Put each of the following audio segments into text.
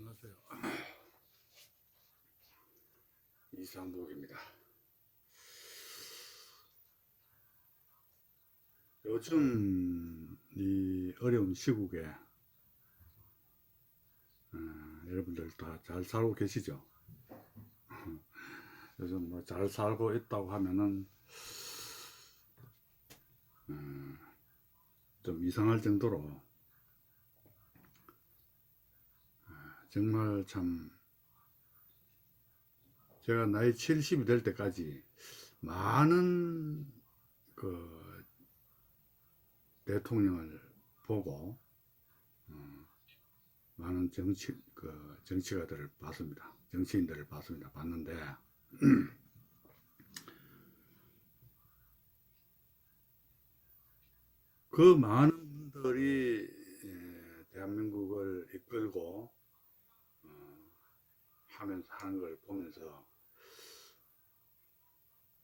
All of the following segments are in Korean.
안녕하세요. 이상복입니다. 요즘 이 어려운 시국에 어, 여러분들 다 잘 살고 계시죠? 요즘 뭐 잘 살고 있다고 하면은 어, 좀 이상할 정도로 어, 정말 참 제가 나이 70이 될 때까지 많은 그 대통령을 보고 어, 많은 정치 그 정치가들을 봤습니다. 정치인들을 봤습니다. 봤는데 그 많은 분들이 예, 대한민국을 이끌고 어, 하면서 하는 걸 보면서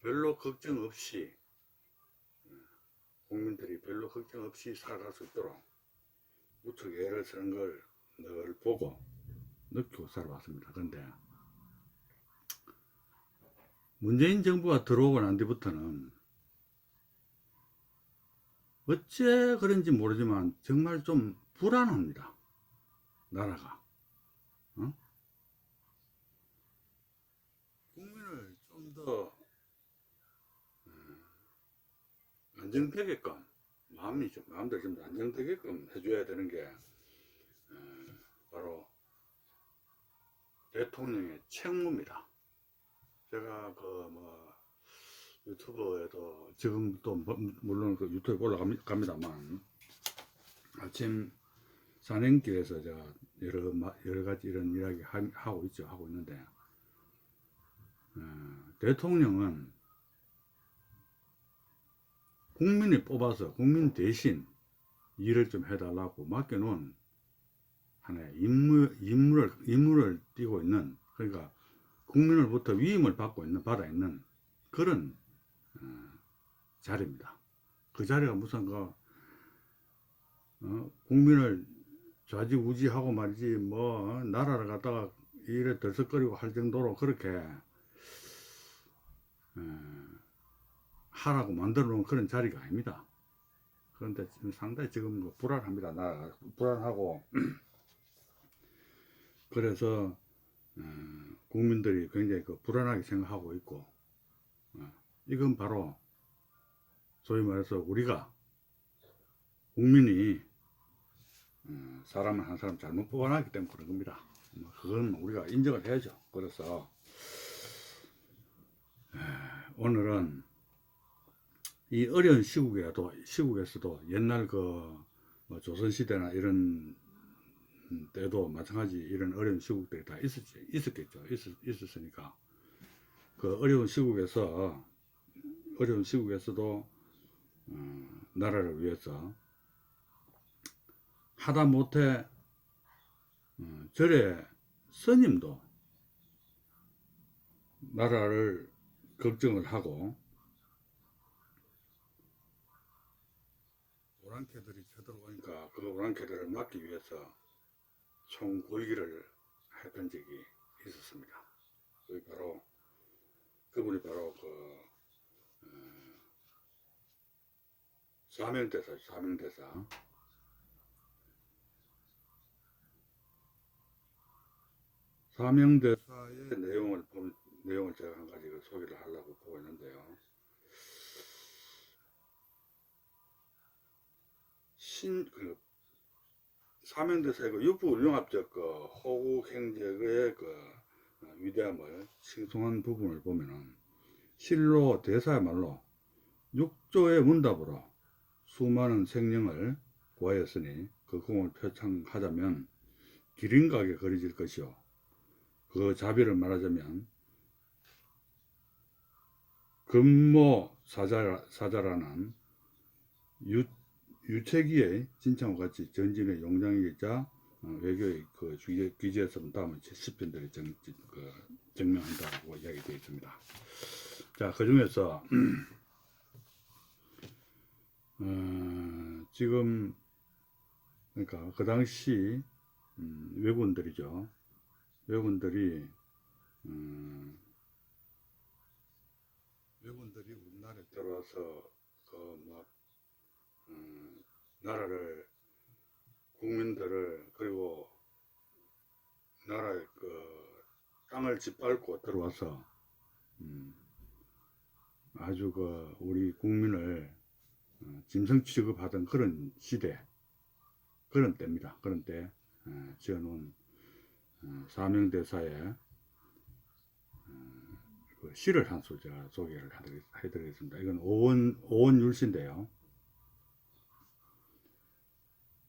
별로 걱정 없이 어, 국민들이 별로 걱정 없이 살아갈 수 있도록 우측 애를 쓰는 걸 늘 보고 느끼고 살아왔습니다. 그런데 문재인 정부가 들어오고 난 뒤부터는 어째 그런지 모르지만 정말 좀 불안합니다. 나라가. 어? 좀더 안정되게끔 마음이 좀 마음대로 좀 안정되게끔 해줘야 되는 게 어, 바로 대통령의 책무입니다. 제가 그 뭐 유튜브에도 지금 또 뭐- 물론 그 유튜브에 올라갑니다만 아침 산행길에서 제가 여러 마- 여러 가지 이런 이야기 하- 하고 있죠 하고 있는데 어, 대통령은 국민이 뽑아서 국민 대신 일을 좀 해달라고 맡겨놓은 하나의 임무, 임무를, 임무를 띠고 있는, 그러니까 국민으로부터 위임을 받고 있는, 받아 있는 그런, 어, 자리입니다. 그 자리가 무슨 그, 어, 국민을 좌지우지하고 말이지, 뭐, 어, 나라를 갖다가 일에 들썩거리고 할 정도로 그렇게, 어, 하라고 만들어 놓은 그런 자리가 아닙니다. 그런데 지금 상당히 지금 뭐 불안합니다. 나라가 불안하고 그래서 어, 국민들이 굉장히 그 불안하게 생각하고 있고 어, 이건 바로 소위 말해서 우리가 국민이 어, 사람을 한 사람 잘못 뽑아놨기 때문에 그런 겁니다. 뭐 그건 우리가 인정을 해야죠. 그래서 에, 오늘은 이 어려운 시국에도 시국에서도 옛날 그 뭐 조선시대나 이런 때도 마찬가지 이런 어려운 시국들이 다 있었지, 있었겠죠. 있었, 있었으니까 그 어려운 시국에서 어려운 시국에서도 어, 나라를 위해서 하다 못해 어, 절에 스님도 나라를 걱정을 하고 오랑캐들이 쳐들어오니까 그 오랑캐들을 막기 위해서 총 굴기를 했던 적이 있었습니다. 그게 바로 그분이 바로 그 어, 사명대사 사명대사 사명대사의 내용을 본 내용을 제가 한그 소개를 하려고 보고 있는데요. 신, 그, 사명대사의 그 육부운용합적 그 호국 행적의 그 어, 위대함을 칭송한 부분을 보면은 실로 대사야말로 육조의 문답으로 수많은 생명을 구하였으니 그 공을 표창하자면 기린각에 그려질 것이요. 그 자비를 말하자면 금모 사자, 사자라는 유, 유채기의 진창과 같이 전진의 용장이자 어, 외교의 그 귀재, 귀재에서 다음은 10편들이 정, 그, 증명한다고 이야기되어 있습니다. 자, 그 중에서, 어, 지금, 그러니까 그 당시, 음, 외국인들이죠. 외국인들이 음, 외국인들이 우리나라에 들어와서 그막 음, 나라를 국민들을 그리고 나라의 그 땅을 짓밟고 들어와서 음, 아주 그 우리 국민을 어, 짐승 취급하던 그런 시대 그런 때입니다. 그런 때 어, 지어놓은 어, 사명대사에 어, 그 시를 한소 제가 소개를 해드리- 해드리겠습니다. 이건 오원 오원 율시인데요.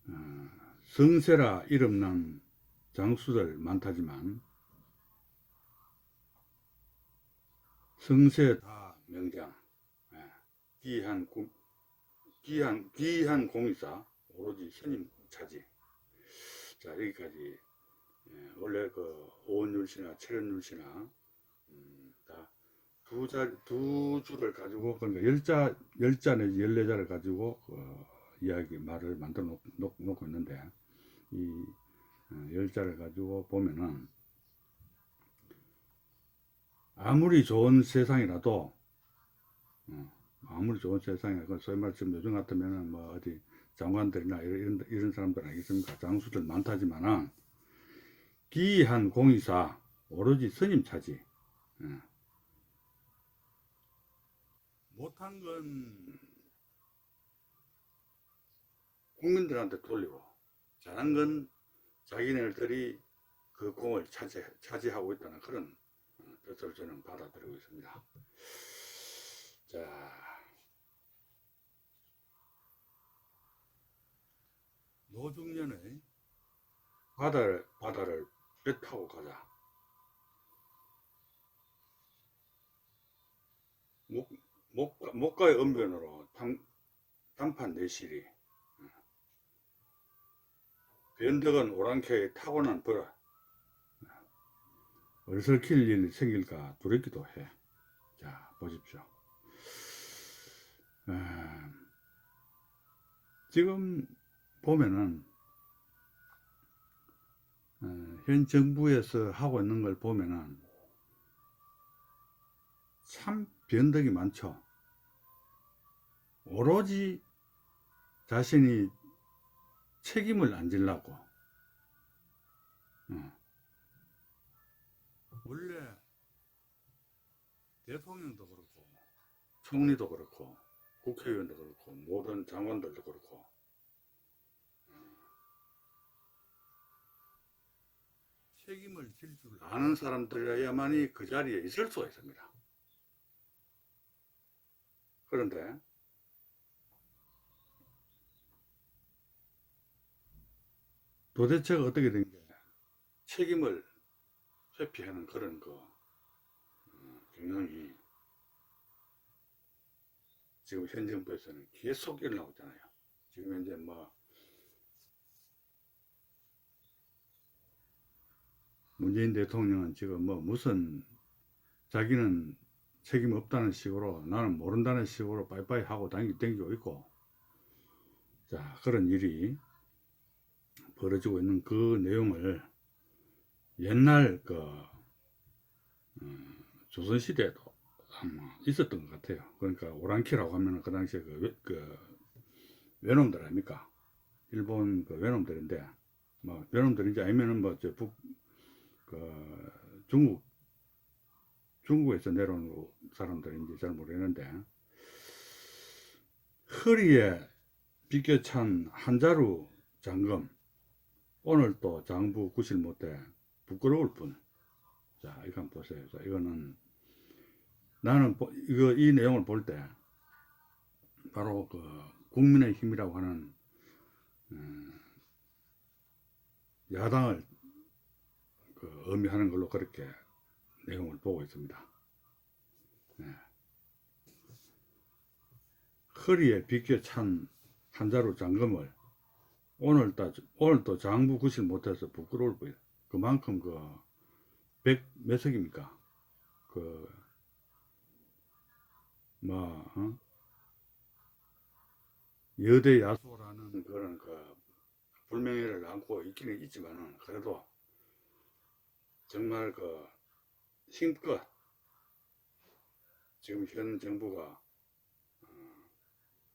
어, 성세라 이름난 장수들 많다지만 성세 다 명장 예, 귀한 구- 귀한 귀한 공의사 오로지 스님 차지 자 여기까지 예, 원래 그 오원율시나 다 두 자 두 줄을 가지고 그러니까 열자 열자 내지 열네 자를 가지고 어, 이야기 말을 만들어 놓, 놓, 놓고 있는데 이 어, 열자를 가지고 보면은 아무리 좋은 세상이라도 어, 아무리 좋은 세상이라도 소위 말해 지금 요즘 같으면은 뭐 어디 장관들이나 이런, 이런, 사람들 아니겠습니까 장수들 많다지만은 기한 공의사 오로지 스님 차지 예. 못한 건 국민들한테 돌리고 잘한 건 자기네들이 그 공을 차지, 차지하고 있다는 그런 어, 뜻을 저는 받아들이고 있습니다. 자, 노중년의 바다를, 바다를 배 타고 가자. 목, 목, 목가의 언변으로 당, 단판 내실이 변덕은 오랑캐의 타고난 버라. 얼설킬 일 생길까 두렵기도 해. 자, 보십시오. 아, 지금 보면은, 어, 현 정부에서 하고 있는 걸 보면은, 참 변덕이 많죠. 오로지 자신이 책임을 안 지려고. 어. 원래 대통령도 그렇고, 총리도 그렇고, 국회의원도 그렇고, 모든 장관들도 그렇고, 어. 책임을 질 줄 아는 사람들이어야만이 그 자리에 있을 수가 있습니다. 그런데. 도대체가 어떻게 된 게? 책임을 회피하는 그런 그 어, 경향이 지금 현 정부에서는 계속 일어나고 있잖아요. 지금 현재 뭐 문재인 대통령은 지금 뭐 무슨 자기는 책임 없다는 식으로 나는 모른다는 식으로 빠이빠이 하고 다니, 다니고 있고 자 그런 일이 벌어지고 있는 그 내용을 옛날 그 어, 조선시대에도 아마 있었던 것 같아요. 그러니까 오랑키라고 하면 그 당시에 그, 외, 그 외놈들 아닙니까? 일본 그 외놈들인데 뭐 외놈들인지 아니면은 뭐저 북그 중국 중국에서 내려온 사람들인지 잘 모르겠는데 허리에 비껴찬 한자루 장금 오늘 또 장부 구실 못해 부끄러울 뿐. 자, 이거 한번 보세요. 자, 이거는 나는 보- 이거 이 내용을 볼 때 바로 그 국민의 힘이라고 하는 음, 야당을 그 의미하는 걸로 그렇게 내용을 보고 있습니다. 네. 허리에 비껴 찬 한자루 장금을 오늘 또 오늘 또 장부 구실 못해서 부끄러울 뿐. 그만큼 그 백 몇 석입니까? 그 뭐, 어? 여대 야소라는 그런 그 불명예를 안고 있기는 있지만은 그래도 정말 그 힘껏 지금 현 정부가 어,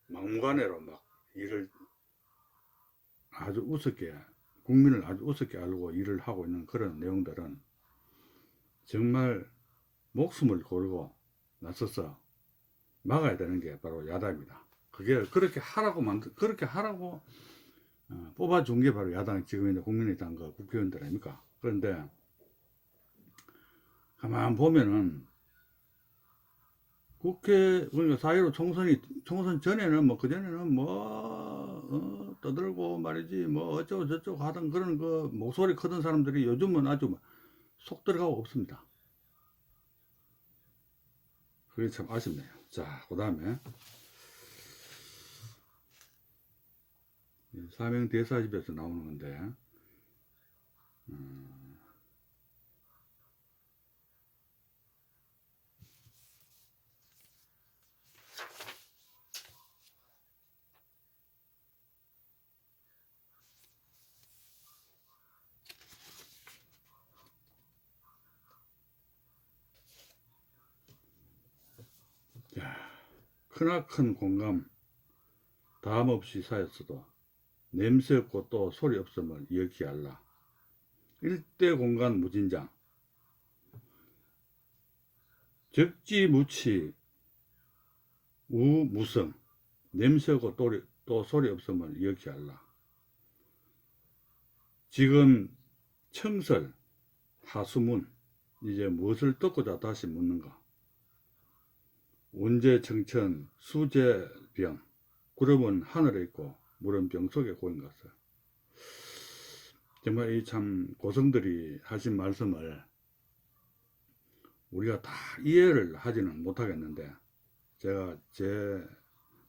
막무가내로 막 일을 아주 우습게 국민을 아주 우습게 알고 일을 하고 있는 그런 내용들은 정말 목숨을 걸고 나서서 막아야 되는 게 바로 야당입니다. 그게 그렇게 하라고 만들 그렇게 하라고 어, 뽑아준 게 바로 야당 지금 있는 국민의당 그 국회의원들 아닙니까? 그런데 가만 보면은 국회 그러니까 사회로 총선이 총선 전에는 뭐 그전에는 뭐 어, 떠들고 말이지 뭐 어쩌고 저쩌고 하던 그런 그 목소리 크던 사람들이 요즘은 아주 속 들어가고 없습니다. 그게 참 아쉽네요. 자, 그 다음에 사명 대사집에서 나오는 건데 음, 야, 크나큰 공감 다음 없이 사였어도 냄새 없고 또 소리 없음을 기억하라. 일대 공간 무진장 적지무치 우무성 냄새 없고 또, 또 소리 없음을 기억하라. 지금 청설 하수문 이제 무엇을 듣고자 다시 묻는가? 온재 청천 수재병. 구름은 하늘에 있고 물은 병 속에 고인 것을 정말 이 참 고성들이 하신 말씀을 우리가 다 이해를 하지는 못하겠는데 제가 제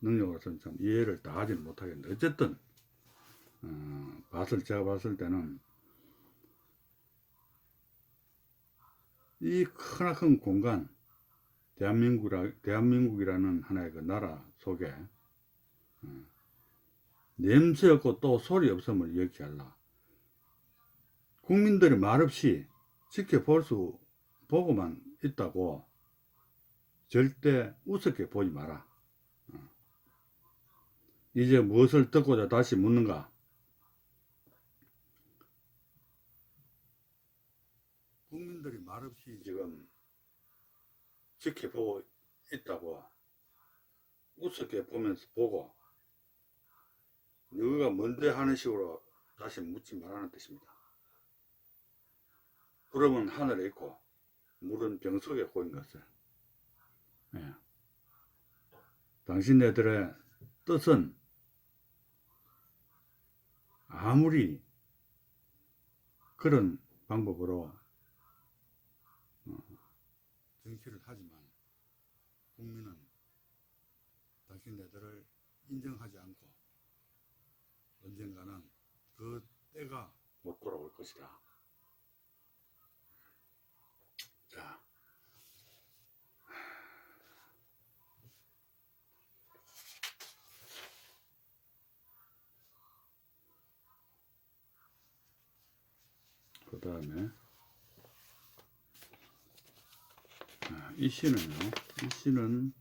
능력으로서는 참 이해를 다 하지는 못하겠는데 어쨌든 어, 봤을 제가 봤을 때는 이 크나큰 공간 대한민국이라, 대한민국이라는 하나의 그 나라 속에 어, 냄새 없고 또 소리 없음을 기억하라. 국민들이 말없이 지켜볼 수 보고만 있다고 절대 우습게 보지 마라. 어. 이제 무엇을 듣고자 다시 묻는가? 국민들이 말없이 지금 지켜보고 있다고 우습게 보면서 보고 너가 뭔데 하는 식으로 다시 묻지 말라는 뜻입니다. 구름은 하늘에 있고 물은 병 속에 고인 것을 예. 당신네들의 뜻은 아무리 그런 방법으로 어, 정치를 하지만 국민은 당신네들을 인정하지 않고 언젠가는 그 때가 못 돌아올 것이다. 자. 그 다음에 이 시는요. 이 시는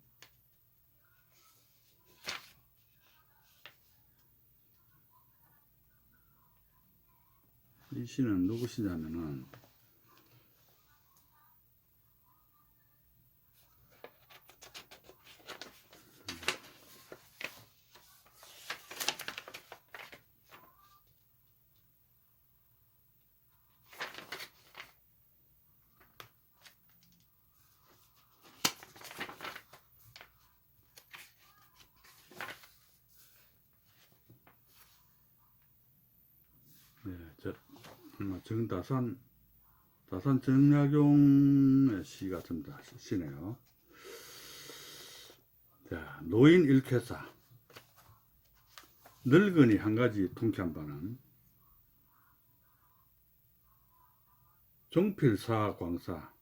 이 시는 누구시냐면은 네, 저 아마 정다산 다산 정약용의 시 같습니다. 시네요. 자, 노인 일캐사 늙은이 한 가지 통쾌한 바는 종필사 광사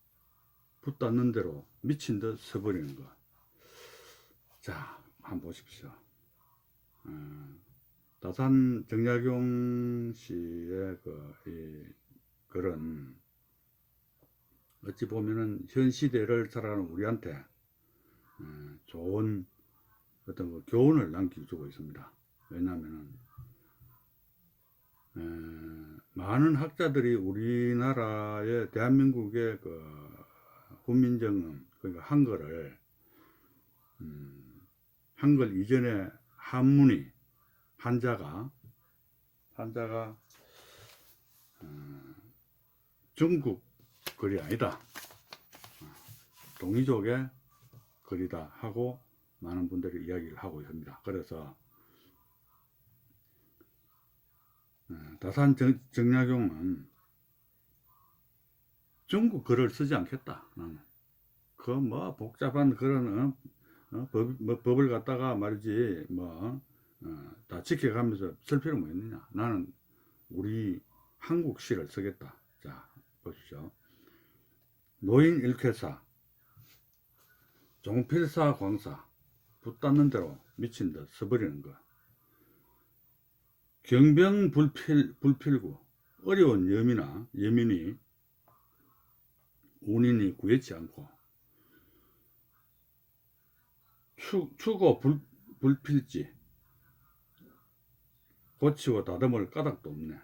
붙닿는 대로 미친 듯 서버리는 것. 자, 한번 보십시오. 어, 다산 정약용 씨의 그, 이 글은 어찌 보면은 현 시대를 살아가는 우리한테 어, 좋은 어떤 그 교훈을 남겨주고 있습니다. 왜냐하면은 에, 많은 학자들이 우리나라의 대한민국의 그 훈민정음 그러니까 한글을 음, 한글 이전에 한문이 한자가 한자가 어, 중국 글이 아니다. 어, 동이족의 글이다 하고 많은 분들이 이야기를 하고 있습니다. 그래서 어, 다산 정, 정약용은 중국 글을 쓰지 않겠다. 나는 그 뭐 복잡한 그런 어? 어? 법, 뭐 법을 갖다가 말이지 뭐 어, 다 지켜가면서 쓸 필요 뭐 있느냐. 나는 우리 한국 시를 쓰겠다. 자 보십시오. 노인 일쾌사, 종필사 광사, 붙닿는 대로 미친 듯 써버리는 거. 경병 불필, 불필구, 어려운 염이나 여민이 운인이 구했지 않고, 추, 추고 불, 불필지, 고치고 다듬을 까닭도 없네.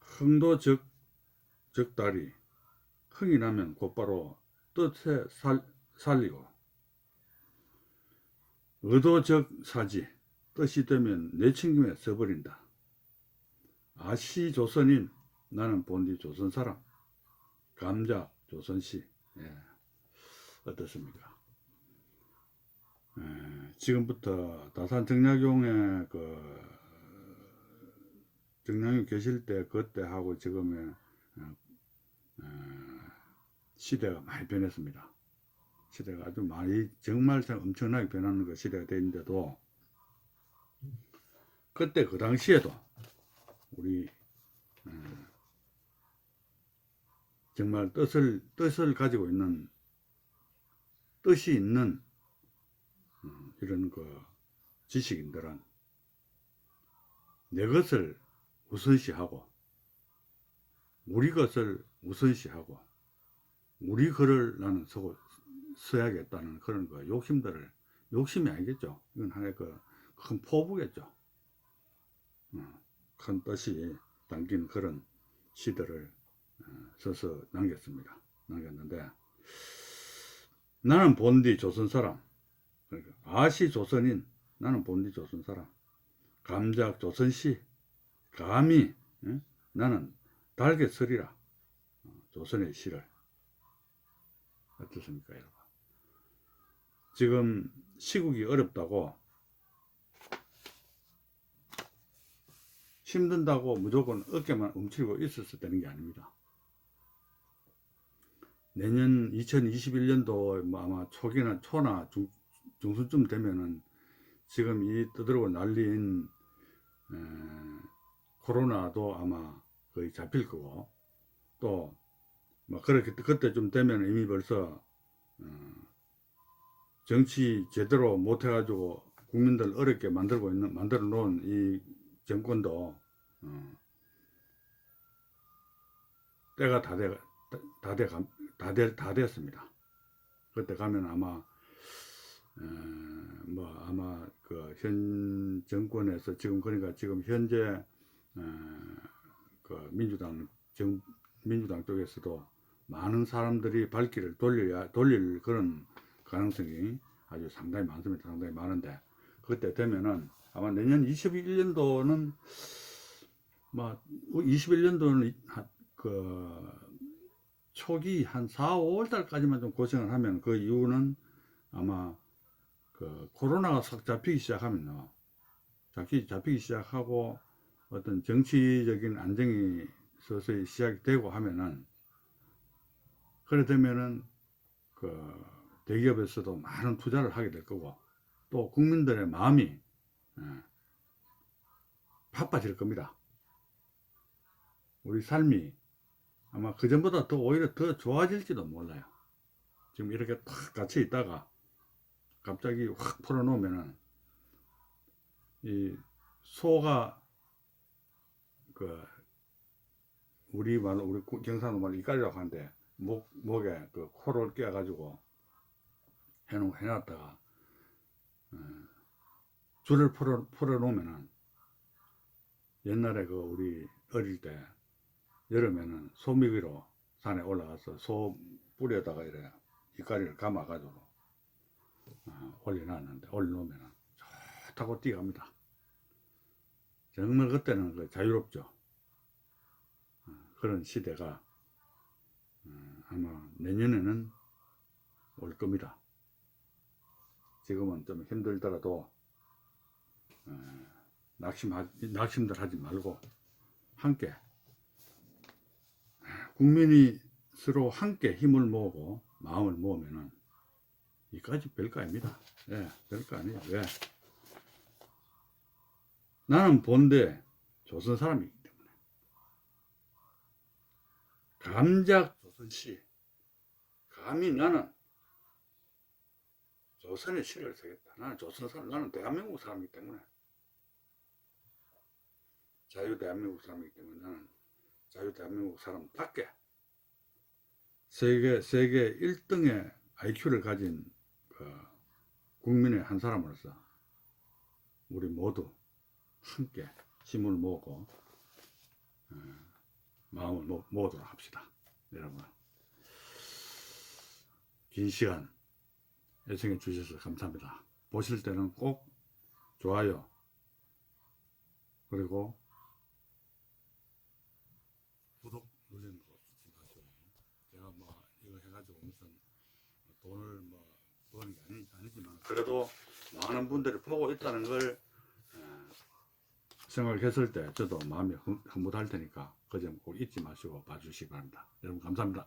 흥도 적, 적다리, 흥이 나면 곧바로 뜻에 살, 살리고, 의도 적 사지, 뜻이 되면 내친김에 써버린다. 아시 조선인, 나는 본디 조선 사람, 감자 조선시, 예. 어떻습니까? 예, 지금부터 다산 정약용의 그 정량이 계실 때 그때 하고 지금의 어, 어, 시대가 많이 변했습니다. 시대가 아주 많이 정말 참 엄청나게 변하는 그 시대가 되는데도 그때 그 당시에도 우리 어, 정말 뜻을 뜻을 가지고 있는 뜻이 있는 어, 이런 그 지식인들은 내 것을 우선시하고 우리 것을 우선시하고 우리 글을 나는 쓰고 써야겠다는 그런 그 욕심들을 욕심이 아니겠죠. 이건 하나의 그 큰 포부겠죠. 어, 큰 뜻이 담긴 그런 시들을 어, 써서 남겼습니다. 남겼는데 나는 본디 조선 사람 그러니까 아시 조선인 나는 본디 조선 사람. 감작 조선시 감히 예? 나는 달게 쓰리라. 어, 조선의 시를. 어떻습니까 여러분? 지금 시국이 어렵다고 힘든다고 무조건 어깨만 움츠리고 있었을 되는 게 아닙니다. 내년 2021년도 뭐 아마 초기나 초나 중, 중순쯤 되면은 지금 이 떠들고 난리인 에, 코로나도 아마 거의 잡힐 거고 또 뭐 그렇게 그때 좀 되면 이미 벌써 어, 정치 제대로 못 해가지고 국민들 어렵게 만들고 있는 만들어 놓은 이 정권도 어, 때가 다돼다돼다 됐습니다. 그때 가면 아마 어, 뭐 아마 그 현 정권에서 지금 그러니까 지금 현재 어, 그 민주당 정 민주당 쪽에서도 많은 사람들이 발길을 돌려야 돌릴 그런 가능성이 아주 상당히 많습니다. 상당히 많은데 그때 되면은 아마 내년 21년도는 뭐 21년도는 그 초기 한 4, 5월 달까지만 좀 고생을 하면 그 이유는 아마 그 코로나가 싹 잡히기 시작하면요. 잡히, 잡히기 시작하고 어떤 정치적인 안정이 서서히 시작이 되고 하면은 그래 되면은 그 대기업에서도 많은 투자를 하게 될 거고 또 국민들의 마음이 예, 바빠질 겁니다. 우리 삶이 아마 그전보다 더 오히려 더 좋아질지도 몰라요. 지금 이렇게 탁 갇혀 있다가 갑자기 확 풀어놓으면은 이 소가 그 우리 말 우리 구- 경상도 말 이까리라고 하는데 목 목에 그 코를 껴 가지고 해놓 해놨다가 어, 줄을 풀어 풀어 놓으면은 옛날에 그 우리 어릴 때 여름에는 소미기로 산에 올라가서 소 뿌리에다가 이래 이까리를 감아 가지고 어, 올려놨는데 올려놓으면은 좋다고 뛰어갑니다. 정말 그때는 그 자유롭죠. 어, 그런 시대가 어, 아마 내년에는 올 겁니다. 지금은 좀 힘들더라도 어, 낙심하, 낙심들 하지 말고 함께 국민이 서로 함께 힘을 모으고 마음을 모으면은 이까지 별거 아닙니다. 예, 별거 아니에요. 왜? 나는 본데 조선 사람이기 때문에 감작 조선시 감히 나는 조선의 시를 쓰겠다. 나는 조선 사람, 나는 대한민국 사람이기 때문에 자유 대한민국 사람이기 때문에 나는 자유 대한민국 사람답게 세계 세계 1등의 IQ를 가진 그 국민의 한 사람으로서 우리 모두 함께 힘을 모으고 어, 마음을 모, 모으도록 합시다. 여러분 긴 시간 애청해 주셔서 감사합니다. 보실 때는 꼭 좋아요 그리고 구독 누르는 거 제가 뭐 이거 해가지고 무슨 돈을 게 아니, 아니지만 그래도 많은 분들이 보고 있다는 걸 어, 생각했을 때 저도 마음이 흥- 흥분할 테니까 그 점 꼭 잊지 마시고 봐주시기 바랍니다. 여러분 감사합니다.